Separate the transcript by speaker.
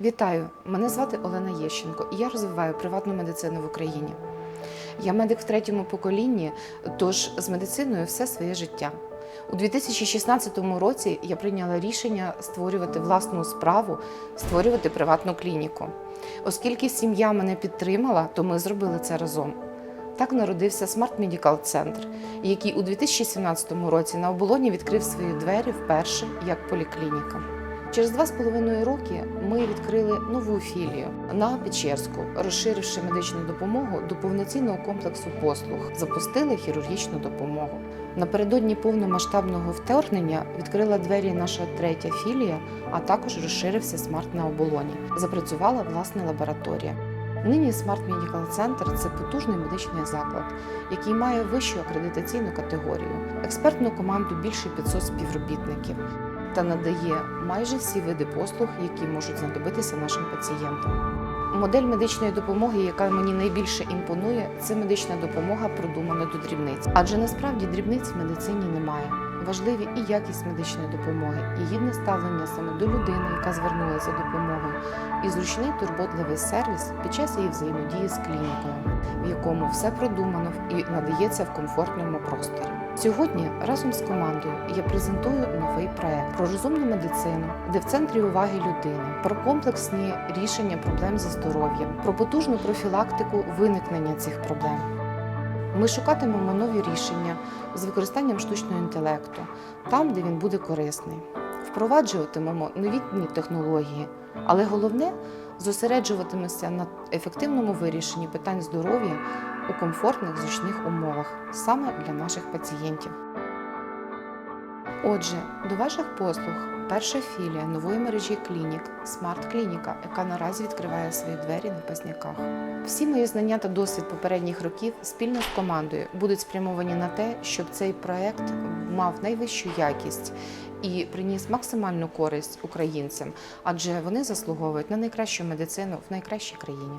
Speaker 1: Вітаю! Мене звати Олена Єщенко і я розвиваю приватну медицину в Україні. Я медик в третьому поколінні, тож з медициною все своє життя. У 2016 році я прийняла рішення створювати власну справу, створювати приватну клініку. Оскільки сім'я мене підтримала, то ми зробили це разом. Так народився Smart Medical Центр, який у 2017 році на оболоні відкрив свої двері вперше як поліклініка. Через два з половиною роки ми відкрили нову філію на Печерську, розширивши медичну допомогу до повноцінного комплексу послуг, запустили хірургічну допомогу. Напередодні повномасштабного вторгнення відкрила двері наша третя філія, а також розширився смарт на оболоні. Запрацювала власна лабораторія. Нині Smart Medical Center – це потужний медичний заклад, який має вищу акредитаційну категорію, експертну команду більше 500 співробітників та надає майже всі види послуг, які можуть знадобитися нашим пацієнтам. Модель медичної допомоги, яка мені найбільше імпонує, це медична допомога продумана до дрібниць. Адже насправді дрібниць в медицині немає. Важливі і якість медичної допомоги, і гідне ставлення саме до людини, яка звернулася за допомогою, і зручний турботливий сервіс під час її взаємодії з клінікою, в якому все продумано і надається в комфортному просторі. Сьогодні разом з командою я презентую новий проект про розумну медицину, де в центрі уваги людини, про комплексні рішення проблем зі здоров'ям, про потужну профілактику виникнення цих проблем. Ми шукатимемо нові рішення з використанням штучного інтелекту там, де він буде корисний. Впроваджуватимемо новітні технології, але головне зосереджуватимемося на ефективному вирішенні питань здоров'я у комфортних зручних умовах саме для наших пацієнтів. Отже, до ваших послуг перша філія нової мережі клінік Смарт Клініка, яка наразі відкриває свої двері на Пазняках. Всі мої знання та досвід попередніх років спільно з командою будуть спрямовані на те, щоб цей проект мав найвищу якість і приніс максимальну користь українцям, адже вони заслуговують на найкращу медицину в найкращій країні.